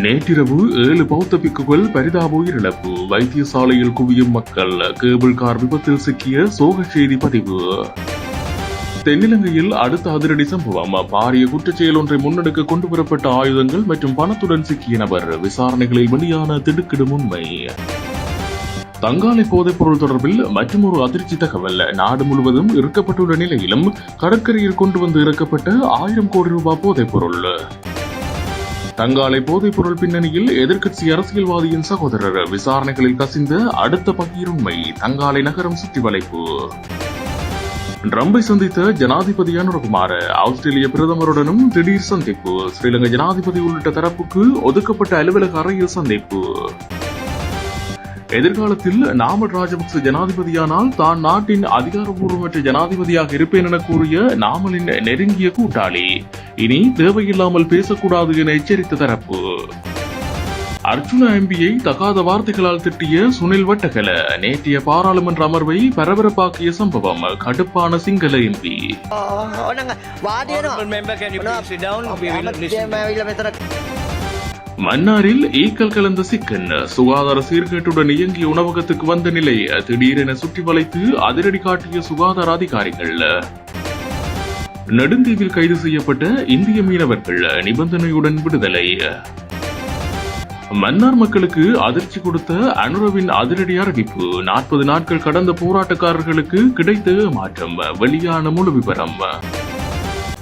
நேற்றிரவு ஏழு பௌத்த பிக்குகள் பரிதாப உயிரிழப்பு வைத்தியசாலையில் குவியும் மக்கள் கேபிள் கார் விபத்தில் சிக்கிய சோக செய்தி பதிவு. தென்னிலங்கையில் அடுத்த அதிரடி சம்பவம். பாரிய குற்றச்செயல் ஒன்றை முன்னெடுக்க கொண்டு வரப்பட்ட ஆயுதங்கள் மற்றும் பணத்துடன் சிக்கிய நபர் விசாரணைகளில் வெளியான திடுக்கிடும் உண்மை தங்காலை போதைப்பொருள் தொடர்பில் மற்றொரு அதிர்ச்சி தகவல். நாடு முழுவதும் இறுக்கப்பட்டுள்ள நிலையிலும் கடற்கரையில் கொண்டு வந்து இறக்கப்பட்ட ஆயிரம் கோடி ரூபாய் போதைப்பொருள் தங்காலை போதைப் பொருள் பின்னணியில் எதிர்க்கட்சி அரசியல்வாதியின் சகோதரர் விசாரணைகளில் கசிந்த அடுத்த பகீருண்மை தங்காலை நகரம் சுற்றி வளைப்பு. ட்ரம்பை சந்தித்த ஜனாதிபதி அனுரகுமார ஆஸ்திரேலிய பிரதமருடனும் திடீர் சந்திப்பு. ஸ்ரீலங்கா ஜனாதிபதி உள்ளிட்ட தரப்புக்கு ஒதுக்கப்பட்ட அலுவலக அறையில் சந்திப்பு. எதிர்காலத்தில் நாமல் ராஜபக்ச ஜனாதிபதியானால் தான் நாட்டின் அதிகாரபூர்வமற்ற ஜனாதிபதியாக இருப்பேன் என கூறிய நாமலின் நெருங்கிய கூட்டாளி இனி தேவையில்லாமல் பேசக்கூடாது என எச்சரித்த தரப்பு அர்ஜுன எம்பியை தகாத வார்த்தைகளால் திட்டிய சுனில் வட்டகல நேற்றைய பாராளுமன்ற அமர்வை பரபரப்பாக்கிய சம்பவம் கடுப்பான சிங்கள எம்பி மன்னாரில் ஈக்கள் கலந்த சிக்கன் சுகாதார சீர்கேட்டுடன் இயங்கிய உணவகத்துக்கு வந்த நிலை திடீரென சுற்றி வளைத்து அதிரடி காட்டிய சுகாதார அதிகாரிகள். நெடுந்தீவில் கைது செய்யப்பட்ட இந்திய மீனவர்கள் நிபந்தனையுடன் விடுதலை. மன்னார் மக்களுக்கு அதிர்ச்சி கொடுத்த அனுரவின் அதிரடி அறிவிப்பு நாற்பது நாட்கள் கடந்த போராட்டக்காரர்களுக்கு கிடைத்த மாற்றம். வெளியான முழு விவரம்.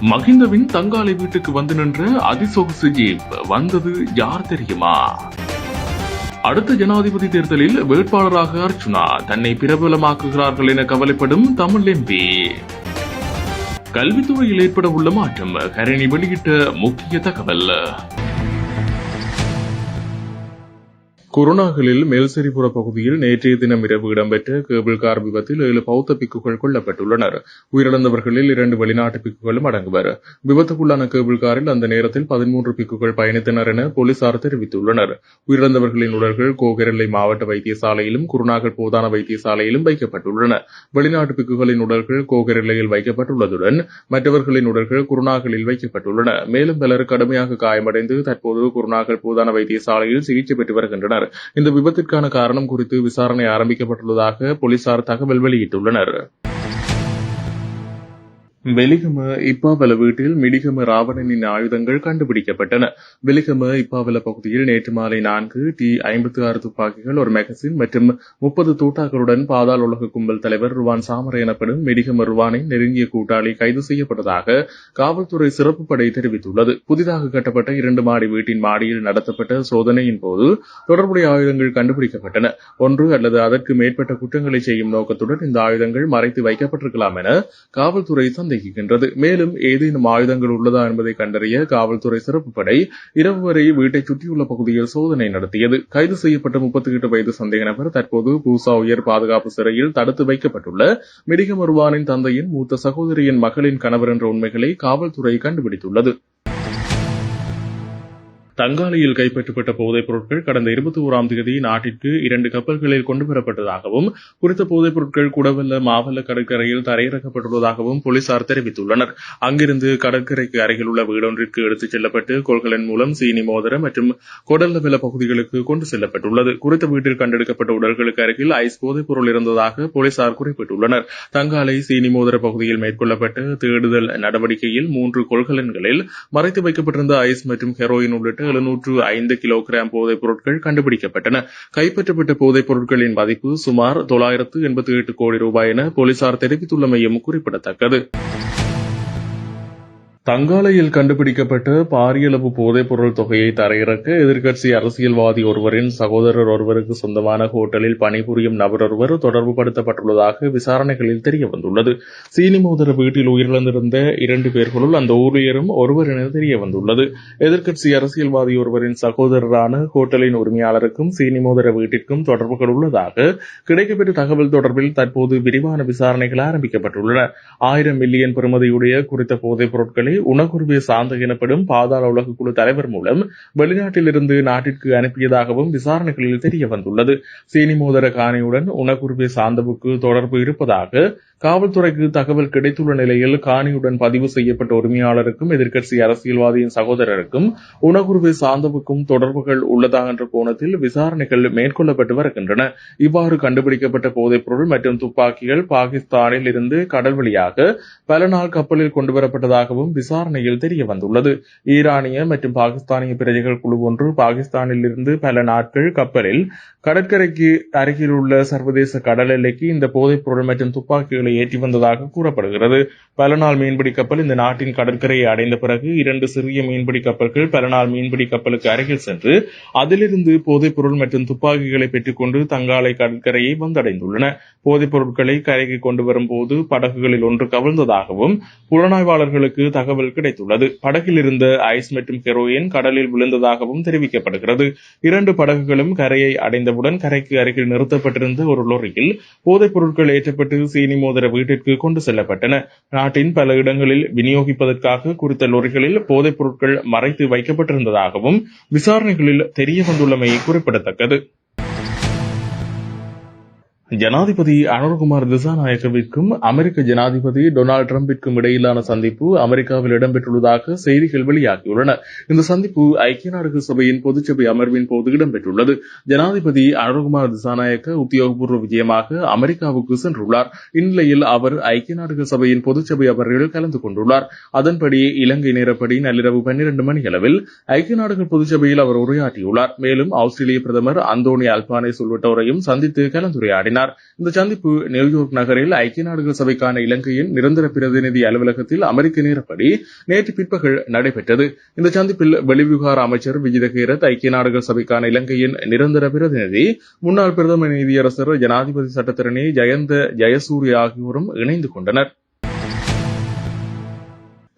மகிந்தவின் தங்காலை வீட்டுக்கு வந்து நின்ற அதிசொகுசு ஜீப் வந்தது யார் தெரியுமா? அடுத்த ஜனாதிபதி தேர்தலில் வேட்பாளராக அர்ச்சுனா தன்னை பிரபலமாக்குகிறார்கள் என கவலைப்படும் தமிழ் எம்பி. கல்வித்துறையில் ஏற்பட உள்ள மாற்றம் கரணி வெளியிட்ட முக்கிய தகவல். குருணாகலில் மேல்சரிபுர பகுதியில் நேற்றைய தினம் இரவு இடம்பெற்ற கேபிள் கார் விபத்தில் ஏழு பௌத்த பிக்குகள் கொல்லப்பட்டுள்ளனர். உயிரிழந்தவர்களில் இரண்டு வெளிநாட்டு பிக்குகளும் அடங்குவர். விபத்துக்குள்ளான கேபிள் காரில் அந்த நேரத்தில் பதிமூன்று பிக்குகள் பயணித்தனர் என போலீசார் தெரிவித்துள்ளனர். உயிரிழந்தவர்களின் உடல்கள் கோகரெல்லை மாவட்ட வைத்தியசாலையிலும் குருநாகல் போதான வைத்தியசாலையிலும் வைக்கப்பட்டுள்ளன. வெளிநாட்டு பிக்குகளின் உடல்கள் கோகரெல்லையில் வைக்கப்பட்டுள்ளதுடன் மற்றவர்களின் உடல்கள் குருணாகலில் வைக்கப்பட்டுள்ளன. மேலும் பலர் கடுமையாக காயமடைந்து தற்போது குருணாகல் போதான வைத்தியசாலையில் சிகிச்சை பெற்று வருகின்றனர். இந்த விபத்திற்கான காரணம் குறித்து விசாரணை ஆரம்பிக்கப்பட்டுள்ளதாக போலீசார் தகவல் வெளியிட்டுள்ளனர். வெலிகம இப்பாவல வீட்டில் மிடிகம ராவணனின் ஆயுதங்கள் கண்டுபிடிக்கப்பட்டன. வெலிகம இப்பாவல பகுதியில் நேற்று மாலை நான்கு டி ஐம்பத்தி ஆறு துப்பாக்கிகள் ஒரு மெகசின் மற்றும் முப்பது தூட்டாக்களுடன் பாதாள உலக கும்பல் தலைவர் ருவான் சாமர எனப்படும் மிடிகம ருவானின் நெருங்கிய கூட்டாளி கைது செய்யப்பட்டதாக காவல்துறை சிறப்பு படை தெரிவித்துள்ளது. புதிதாக கட்டப்பட்ட இரண்டு மாடி வீட்டின் மாடியில் நடத்தப்பட்ட சோதனையின் போது தொடர்புடைய ஆயுதங்கள் கண்டுபிடிக்கப்பட்டன. ஒன்று அல்லது அதற்கு மேற்பட்ட குற்றங்களை செய்யும் நோக்கத்துடன் இந்த ஆயுதங்கள் மறைத்து வைக்கப்பட்டிருக்கலாம் என காவல்துறை சந்தேகிக்கின்றது மேலும் ஏதேனும் ஆயுதங்கள் உள்ளதா என்பதை கண்டறிய காவல்துறை சிறப்பு படை இரவு வரை வீட்டை சுற்றியுள்ள பகுதியில் சோதனை நடத்தியது. கைது செய்யப்பட்ட முப்பத்தி எட்டு வயது சந்தேக நபர் தற்போது பூசா உயர் பாதுகாப்பு சிறையில் தடுத்து வைக்கப்பட்டுள்ள மிடிகமருவானின் தந்தையின் மூத்த சகோதரியின் மகளின் கணவர் என்ற உண்மைகளை காவல்துறை கண்டுபிடித்துள்ளது. தங்காலையில் கைப்பற்றப்பட்ட போதைப் பொருட்கள் கடந்த இருபத்தி ஓராம் தேதி நாட்டிற்கு இரண்டு கப்பல்களில் கொண்டுவரப்பட்டதாகவும் குறித்த போதைப் பொருட்கள் குடவல்ல மாவல்ல கடற்கரையில் தரையிறக்கப்பட்டுள்ளதாகவும் போலீசார் தெரிவித்துள்ளனர். அங்கிருந்து கடற்கரைக்கு அருகில் உள்ள வீடொன்றிற்கு எடுத்துச் செல்லப்பட்டு கொள்கலன் மூலம் சீனி மோதிர மற்றும் கொடல்லவெல பகுதிகளுக்கு கொண்டு செல்லப்பட்டுள்ளது. குறித்த வீட்டில் கண்டெடுக்கப்பட்ட உடல்களுக்கு அருகில் ஐஸ் போதைப் பொருள் இருந்ததாக போலீசார் குறிப்பிட்டுள்ளனர். தங்காலை சீனி மோதிர பகுதியில் மேற்கொள்ளப்பட்ட தேடுதல் நடவடிக்கையில் மூன்று கொள்கலன்களில் மறைத்து வைக்கப்பட்டிருந்த ஐஸ் மற்றும் ஹெரோயின் உள்ளிட்ட எழுநூற்று ஐந்து கிலோகிராம் போதைப் பொருட்கள் கண்டுபிடிக்கப்பட்டன. கைப்பற்றப்பட்ட போதைப் பொருட்களின் மதிப்பு சுமார் தொள்ளாயிரத்து எண்பத்தி எட்டு கோடி ரூபாய் என போலீசார் தெரிவித்துள்ளமையும் குறிப்பிடத்தக்கது. தங்காலையில் கண்டுபிடிக்கப்பட்ட பாரியளவு போதைப்பொருள் தொகையை தரையிறக்க எதிர்க்கட்சி அரசியல்வாதி ஒருவரின் சகோதரர் ஒருவருக்கு சொந்தமான ஹோட்டலில் பணிபுரியும் நபர் ஒருவர் தொடர்பு படுத்தப்பட்டுள்ளதாக விசாரணைகளில் தெரியவந்துள்ளது சீனிமோதர வீட்டில் உயிரிழந்திருந்த இரண்டு பேர்களுள் அந்த ஊழியரும் ஒருவர் என தெரியவந்துள்ளது எதிர்க்கட்சி அரசியல்வாதி ஒருவரின் சகோதரரான ஹோட்டலின் உரிமையாளருக்கும் சீனிமோதர வீட்டிற்கும் தொடர்புகள் உள்ளதாக கிடைக்கப்பெற்ற தகவல் தொடர்பில் தற்போது விரிவான விசாரணைகள் ஆரம்பிக்கப்பட்டுள்ளன. ஆயிரம் மில்லியன் பெறுமதியுடைய குறித்த போதைப் பொருட்களை பொருட்களை உணகுருவிய சாந்த எனப்படும் பாதாள உலக குழு தலைவர் மூலம் வெளிநாட்டிலிருந்து நாட்டிற்கு அனுப்பியதாகவும் விசாரணைகளில் தெரிய வந்துள்ளது. சீனி மோதர காணியுடன் உணகுருவிய சாந்தவுக்கு தொடர்பு இருப்பதாக காவல்துறைக்கு தகவல் கிடைத்துள்ள நிலையில் காணியுடன் பதிவு செய்யப்பட்ட உரிமையாளருக்கும் எதிர்க்கட்சி அரசியல்வாதியின் சகோதரருக்கும் உணகுருவை சாந்தவுக்கும் தொடர்புகள் உள்ளதா என்ற கோணத்தில் விசாரணைகள் மேற்கொள்ளப்பட்டு வருகின்றன. இவ்வாறு கண்டுபிடிக்கப்பட்ட போதைப்பொருள் மற்றும் துப்பாக்கிகள் பாகிஸ்தானில் இருந்து கடல் வழியாக பல நாள் கப்பலில் கொண்டுவரப்பட்டதாகவும் விசாரணையில் தெரிய வந்துள்ளது. ஈரானிய மற்றும் பாகிஸ்தானிய பிரஜைகள் குழு ஒன்று பாகிஸ்தானில் இருந்து பல நாட்கள் கப்பலில் கடற்கரைக்கு அருகில் உள்ள சர்வதேச கடல் எல்லைக்கு இந்த போதைப் பொருள் மற்றும் துப்பாக்கிகளை ஏற்றி வந்ததாக கூறப்படுகிறது. பல நாள் மீன்பிடி கப்பல் இந்த நாட்டின் கடற்கரையை அடைந்த பிறகு இரண்டு சிறிய மீன்பிடி கப்பல்கள் பல நாள் மீன்பிடி கப்பலுக்கு அருகில் சென்று அதிலிருந்து போதைப் பொருள் மற்றும் துப்பாக்கிகளை பெற்றுக்கொண்டு தங்காலை கடற்கரையை வந்தடைந்துள்ளன. போதைப் பொருட்களை கரைக்கு கொண்டு வரும்போது படகுகளில் ஒன்று கவிழ்ந்ததாகவும் புலனாய்வாளர்களுக்கு தகவல் தகவல் கிடைத்துள்ளது. படகில் இருந்த ஐஸ் மற்றும் ஹெரோயின் கடலில் விழுந்ததாகவும் தெரிவிக்கப்படுகிறது. இரண்டு படகுகளும் கரையை அடைந்தவுடன் கரைக்கு அருகில் நிறுத்தப்பட்டிருந்த ஒரு லொரியில் போதைப் பொருட்கள் ஏற்றப்பட்டு சீனி மோதிர வீட்டிற்கு கொண்டு செல்லப்பட்டன. நாட்டின் பல இடங்களில் விநியோகிப்பதற்காக குறித்த லொரிகளில் போதைப் பொருட்கள் மறைத்து வைக்கப்பட்டிருந்ததாகவும் விசாரணைகளில் தெரிய வந்துள்ளமை குறிப்பிடத்தக்கது. ஜனாதிபதி அனுர்குமார் திசாநாயக்கவிற்கும் அமெரிக்க ஜனாதிபதி டொனால்டு டிரம்பிற்கும் இடையிலான சந்திப்பு அமெரிக்காவில் இடம்பெற்றுள்ளதாக செய்திகள் வெளியாகியுள்ளன. இந்த சந்திப்பு ஐக்கிய நாடுகள் சபையின் பொதுச்சபை அமர்வின் போது இடம்பெற்றுள்ளது. ஜனாதிபதி அனுர்குமார் திசாநாயக்க உத்தியோகபூர்வ விஜயமாக அமெரிக்காவுக்கு சென்றுள்ளார். இந்நிலையில் அவர் ஐக்கிய நாடுகள் சபையின் பொதுச்சபை அமர்வில் கலந்து கொண்டுள்ளார். அதன்படி இலங்கை நேரப்படி நள்ளிரவு பன்னிரண்டு மணியளவில் ஐக்கிய நாடுகள் பொதுச்சபையில் அவர் உரையாற்றியுள்ளார். மேலும் ஆஸ்திரேலிய பிரதமர் அந்தோனி அல்பானேஸ் உள்ளிட்டோரையும் சந்தித்து கலந்துரையாடினார். இந்த சந்திப்பு நியூயார்க் நகரில் ஐக்கிய நாடுகள் சபைக்கான இலங்கையின் நிரந்தர பிரதிநிதி அலுவலகத்தில் அமெரிக்க நேரப்படி நேற்று பிற்பகல் நடைபெற்றது. இந்த சந்திப்பில் வெளிவிவகார அமைச்சர் விஜிதகீரத் ஐக்கிய நாடுகள் சபைக்கான இலங்கையின் நிரந்தர பிரதிநிதி முன்னாள் பிரதம நீதியரசர் ஜனாதிபதி சட்டத்தரணி ஜெயந்த ஜெயசூரிய ஆகியோரும் இணைந்து கொண்டனர்.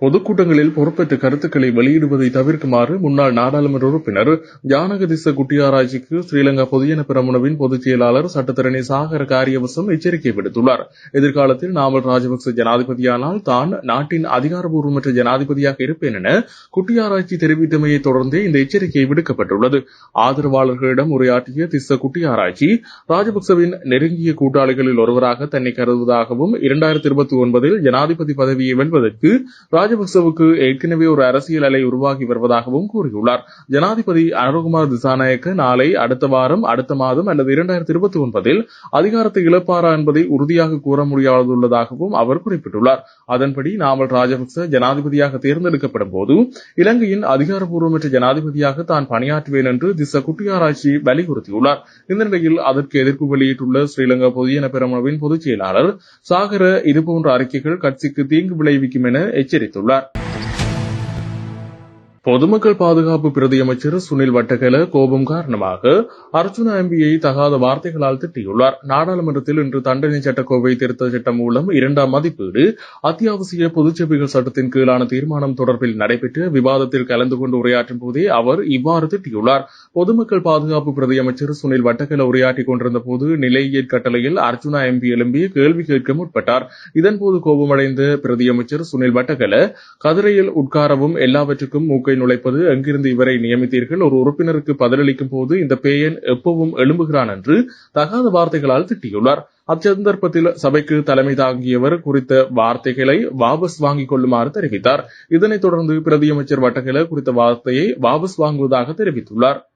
பொதுக்கூட்டங்களில் பொறுப்பேற்ற கருத்துக்களை வெளியிடுவதை தவிர்க்குமாறு முன்னாள் நாடாளுமன்ற உறுப்பினர் ஜானகதிச குட்டியாராய்ச்சிக்கு ஸ்ரீலங்கா பொதுஜன பிரமுனவின் பொதுச் செயலாளர் சட்டத்தரணி சாகர காரியவசம் எச்சரிக்கை விடுத்துள்ளார். எதிர்காலத்தில் நாமல் ராஜபக்ச ஜனாதிபதியானால் தான் நாட்டின் அதிகாரபூர்வமற்ற ஜனாதிபதியாக இருப்பேன் என குட்டியாராய்ச்சி தெரிவித்தமையை தொடர்ந்தே இந்த எச்சரிக்கை விடுக்கப்பட்டுள்ளது. ஆதரவாளர்களிடம் உரையாற்றிய திஸ்ஸ குட்டியாராய்ச்சி ராஜபக்சவின் நெருங்கிய கூட்டாளிகளில் ஒருவராக தன்னை கருதுவதாகவும் இரண்டாயிரத்தி இருபத்தி ஒன்பதில் ஜனாதிபதி பதவியை வெல்வதற்கு ராஜபக்சவுக்கு ஏற்கனவே ஒரு அரசியல் அலை உருவாகி வருவதாகவும் கூறியுள்ளார். ஜனாதிபதி அனுகுமார் திசாநாயக்க நாளை அடுத்த வாரம் அடுத்த மாதம் அல்லது இரண்டாயிரத்தி இருபத்தி ஒன்பதில் அதிகாரத்தை இழப்பாரா என்பதை உறுதியாக கூற முடியாதுள்ளதாகவும் அவர் குறிப்பிட்டுள்ளார். அதன்படி நாமல் ராஜபக்ச ஜனாதிபதியாக தேர்ந்தெடுக்கப்படும் போது இலங்கையின் அதிகாரப்பூர்வமற்ற ஜனாதிபதியாக தான் பணியாற்றுவேன் என்று திச குட்டியாராய்ச்சி வலியுறுத்தியுள்ளார். இந்த நிலையில் அதற்கு எதிர்ப்பு வெளியிட்டுள்ள ஸ்ரீலங்கா பொதுஜன பெருமளவின் பொதுச் செயலாளர் சாகர இதுபோன்ற அறிக்கைகள் கட்சிக்கு தீங்கு விளைவிக்கும் என எச்சரித்துள்ளார். celular. பொதுமக்கள் பாதுகாப்பு பிரதி அமைச்சர் சுனில் வட்டகல கோபம் காரணமாக அர்ஜுனா எம்பியை தகாத வார்த்தைகளால் திட்டியுள்ளார். நாடாளுமன்றத்தில் இன்று தண்டனை சட்டக்கோவை திருத்த சட்டம் மூலம் இரண்டாம் மதிப்பீடு அத்தியாவசிய பொதுச்சபைகள் சட்டத்தின் கீழான தீர்மானம் தொடர்பில் நடைபெற்ற விவாதத்தில் கலந்து கொண்டு உரையாற்றும் போதே அவர் இவ்வாறு திட்டியுள்ளார். பொதுமக்கள் பாதுகாப்பு பிரதி அமைச்சர் சுனில் வட்டகல உரையாற்றிக் கொண்டிருந்த போது நிலையியற் கட்டளையில் அர்ஜுனா எம்பி எழும்பி கேள்வி கேட்க முற்பட்டார். இதன்போது கோபமடைந்த பிரதி அமைச்சர் சுனில் வட்டகல கதிரையில் உட்காரவும் எல்லாவற்றுக்கும் மூக்கை நுழைப்பது எங்கிருந்து இவரை நியமித்தீர்கள்? ஒரு உறுப்பினருக்கு பதிலளிக்கும் போது இந்த பேயன் எப்பவும் எழும்புகிறான் என்று தகாத வார்த்தைகளால் திட்டியுள்ளார். அச்சந்தர்ப்பத்தில் சபைக்கு தலைமை தாங்கியவர் குறித்த வார்த்தைகளை வாபஸ் வாங்கிக் கொள்ளுமாறு தெரிவித்தார். இதனைத் தொடர்ந்து பிரதியமைச்சர் வட்டகில குறித்த வார்த்தையை வாபஸ் வாங்குவதாக தெரிவித்துள்ளார்.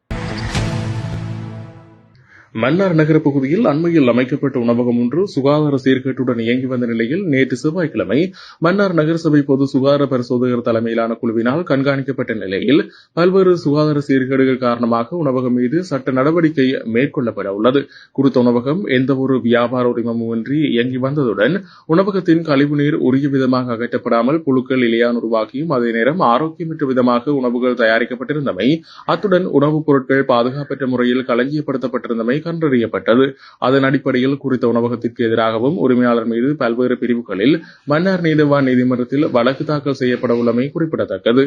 மன்னார் நகர பகுதியில் அண்மையில் அமைக்கப்பட்ட உணவகம் ஒன்று சுகாதார சீர்கேட்டுடன் இயங்கி வந்த நிலையில் நேற்று செவ்வாய்க்கிழமை மன்னார் நகரசபை பொது சுகாதார பரிசோதகர் தலைமையிலான குழுவினால் கண்காணிக்கப்பட்ட நிலையில் பல்வேறு சுகாதார சீர்கேடுகள் காரணமாக உணவகம் மீது சட்ட நடவடிக்கை மேற்கொள்ளப்பட உள்ளது. குறித்த உணவகம் எந்தவொரு வியாபார உரிமமுமின்றி இயங்கி வந்ததுடன் உணவகத்தின் கழிவுநீர் உரிய விதமாக அகற்றப்படாமல் புழுக்கள் இலையான் உருவாக்கியும் அதே நேரம் ஆரோக்கியமற்ற விதமாக உணவுகள் தயாரிக்கப்பட்டிருந்தமை அத்துடன் உணவுப் பொருட்கள் பாதுகாப்பற்ற முறையில் களஞ்சியப்படுத்தப்பட்டிருந்தமை கண்டறியப்பட்டது. அதன் அடிப்படையில் குறித்த உணவகத்திற்கு எதிராகவும் உரிமையாளர் மீது பல்வேறு பிரிவுகளில் மன்னார் நீதிவான் நீதிமன்றத்தில் வழக்கு தாக்கல் செய்யப்பட உள்ளமை குறிப்பிடத்தக்கது.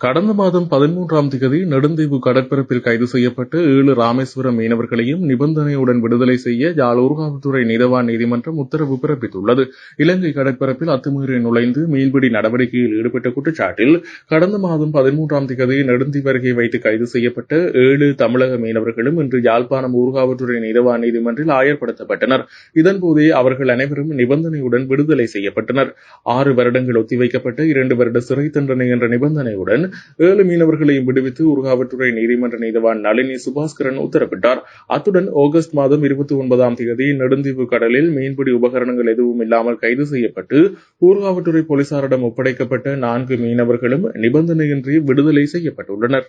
கடந்த மாதம் பதிமூன்றாம் தேதி நெடுந்தீவு கடற்பரப்பில் கைது செய்யப்பட்ட ஏழு ராமேஸ்வரம் மீனவர்களையும் நிபந்தனையுடன் விடுதலை செய்ய யாழ் ஊர்காவல்துறை நீதவான் நீதிமன்றம் உத்தரவு பிறப்பித்துள்ளது. இலங்கை கடற்பரப்பில் அத்துமீறி நுழைந்து மீன்பிடி நடவடிக்கையில் ஈடுபட்ட குற்றச்சாட்டில் கடந்த மாதம் பதிமூன்றாம் தேதி நெடுந்தீவு அருகே வைத்து கைது செய்யப்பட்ட ஏழு தமிழக மீனவர்களும் இன்று யாழ்ப்பாணம் ஊர்காவல்துறை நீதவான் நீதிமன்றில் ஆயர்படுத்தப்பட்டனர். இதன்போதே அவர்கள் அனைவரும் நிபந்தனையுடன் விடுதலை செய்யப்பட்டனர். ஆறு வருடங்கள் ஒத்திவைக்கப்பட்ட இரண்டு வருட சிறை தண்டனை என்ற நிபந்தனையுடன் ஏழு மீனவர்களையும் விடுவித்து உருகாவட்டுறை நீதிமன்ற நீதவான் நளினி சுபாஸ்கரன் உத்தரவிட்டார். அத்துடன் ஆகஸ்ட் மாதம் இருபத்தி ஒன்பதாம் தேதி நெடுந்தீவு கடலில் மீன்பிடி உபகரணங்கள் எதுவும் இல்லாமல் கைது செய்யப்பட்டு ஊர்காவட்டுறை போலீசாரிடம் ஒப்படைக்கப்பட்ட நான்கு மீனவர்களும் நிபந்தனையின்றி விடுதலை செய்யப்பட்டுள்ளனர்.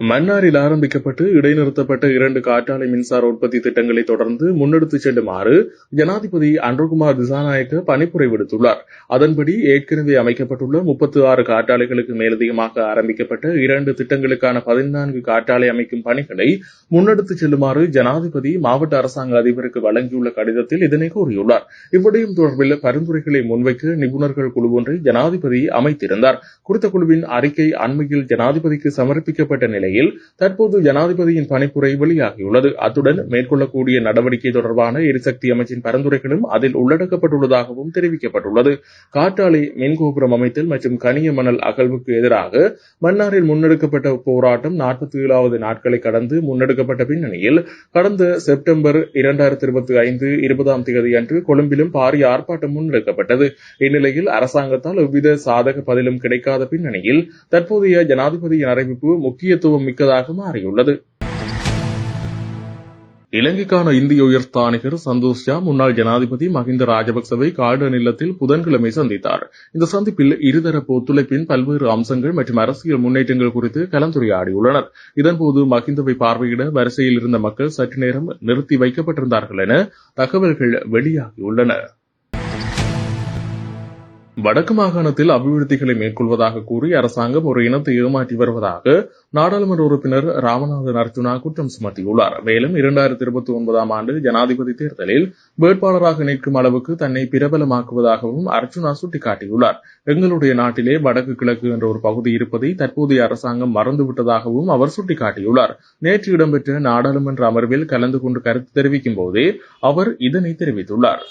மன்னாரில் ஆரம்பிக்கப்பட்டு இடைநிறுத்தப்பட்ட இரண்டு காற்றாலை மின்சார உற்பத்தி திட்டங்களை தொடர்ந்து முன்னெடுத்துச் செல்லுமாறு ஜனாதிபதி அன்ருகுமார் திசாநாயக்க பணிப்புரை விடுத்துள்ளார். அதன்படி ஏற்கனவே அமைக்கப்பட்டுள்ள முப்பத்தி ஆறு காற்றாலைகளுக்கு மேலதிகமாக ஆரம்பிக்கப்பட்ட இரண்டு திட்டங்களுக்கான பதினான்கு காற்றாலை அமைக்கும் பணிகளை முன்னெடுத்துச் செல்லுமாறு ஜனாதிபதி மாவட்ட அரசாங்க அதிபருக்கு வழங்கியுள்ள கடிதத்தில் இதனை கூறியுள்ளார். இவ்விடயம் தொடர்பில் பரிந்துரைகளை முன்வைக்க நிபுணர்கள் குழு ஒன்றை ஜனாதிபதி அமைத்திருந்தார். குறித்த குழுவின் அறிக்கை அண்மையில் ஜனாதிபதிக்கு சமர்ப்பிக்கப்பட்ட நிலை நிலையில் தற்போது ஜனாதிபதியின் பணிப்புரை வெளியாகியுள்ளது. அத்துடன் மேற்கொள்ளக்கூடிய நடவடிக்கை தொடர்பான எரிசக்தி அமைச்சின் பரிந்துரைகளும் அதில் உள்ளடக்கப்பட்டுள்ளதாகவும் தெரிவிக்கப்பட்டுள்ளது. காற்றாலை மின்கோபுரம் அமைத்தல் மற்றும் கனிய மணல் அகழ்வுக்கு எதிராக மன்னாரில் முன்னெடுக்கப்பட்ட போராட்டம் நாற்பத்தி ஏழாவது நாட்களை கடந்து முன்னெடுக்கப்பட்ட பின்னணியில் கடந்த செப்டம்பர் இரண்டாயிரத்தி இருபத்தி ஐந்து இருபதாம் தேதி அன்று கொழும்பிலும் பாரிய ஆர்ப்பாட்டம் முன்னெடுக்கப்பட்டது. இந்நிலையில் அரசாங்கத்தால் எவ்வித சாதக பதிலும் கிடைக்காத பின்னணியில் தற்போதைய ஜனாதிபதியின் அறிவிப்பு முக்கியத்துவம் மிக்கதாக மாறியுள்ளது. இலங்கைக்கான இந்திய உயர்ஸ்தானிகர் சந்தோஷ் ஜா முன்னாள் ஜனாதிபதி மஹிந்த ராஜபக்சவை காடு நிலத்தில் புதன்கிழமை சந்தித்தார். இந்த சந்திப்பில் இருதரப்பு ஒத்துழைப்பின் பல்வேறு அம்சங்கள் மற்றும் அரசியல் முன்னேற்றங்கள் குறித்து கலந்துரையாடியுள்ளனர். இதன்போது மஹிந்தவை பார்வையிட வரிசையில் இருந்த மக்கள் சற்று நேரம் நிறுத்தி வைக்கப்பட்டிருந்தார்கள் என தகவல்கள் வெளியாகியுள்ளன. வடக்கு மாகாணத்தில் அபிவிருத்திகளை மேற்கொள்வதாக கூறி அரசாங்கம் ஒரு இனத்தை ஏமாற்றி வருவதாக நாடாளுமன்ற உறுப்பினர் ராமநாதன் அர்ஜுனா குற்றம் சுமத்தியுள்ளார். மேலும் இரண்டாயிரத்தி இருபத்தி ஒன்பதாம் ஆண்டு ஜனாதிபதி தேர்தலில் வேட்பாளராக நிற்கும் அளவுக்கு தன்னை பிரபலமாக்குவதாகவும் அர்ஜுனா சுட்டிக்காட்டியுள்ளார். எங்களுடைய நாட்டிலே வடக்கு கிழக்கு என்ற ஒரு பகுதி இருப்பதை தற்போதைய அரசாங்கம் மறந்துவிட்டதாகவும் அவர் சுட்டிக்காட்டியுள்ளார். நேற்று இடம்பெற்ற நாடாளுமன்ற அமர்வில் கலந்து கொண்டு கருத்து தெரிவிக்கும் போதே அவர் இதனை தெரிவித்துள்ளார்.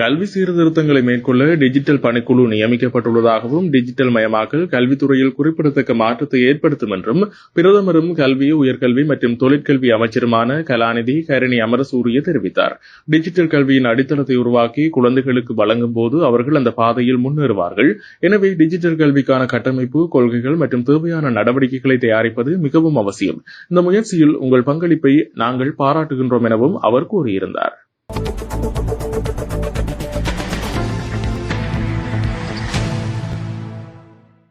கல்வி சீர்திருத்தங்களை மேற்கொள்ள டிஜிட்டல் பணிக்குழு நியமிக்கப்பட்டுள்ளதாகவும் டிஜிட்டல் மயமாக்கல் கல்வித்துறையில் குறிப்பிடத்தக்க மாற்றத்தை ஏற்படுத்தும் என்றும் பிரதமரும் கல்வி உயர்கல்வி மற்றும் தொழிற்கல்வி அமைச்சருமான கலாநிதி கரணி அமரசூரிய தெரிவித்தார். டிஜிட்டல் கல்வியின் அடித்தளத்தை உருவாக்கி குழந்தைகளுக்கு வழங்கும் போது அவர்கள் அந்த பாதையில் முன்னேறுவார்கள். எனவே டிஜிட்டல் கல்விக்கான கட்டமைப்பு கொள்கைகள் மற்றும் தேவையான நடவடிக்கைகளை தயாரிப்பது மிகவும் அவசியம். இந்த முயற்சியில் உங்கள் பங்களிப்பை நாங்கள் பாராட்டுகின்றோம் எனவும் அவர் கூறியிருந்தார்.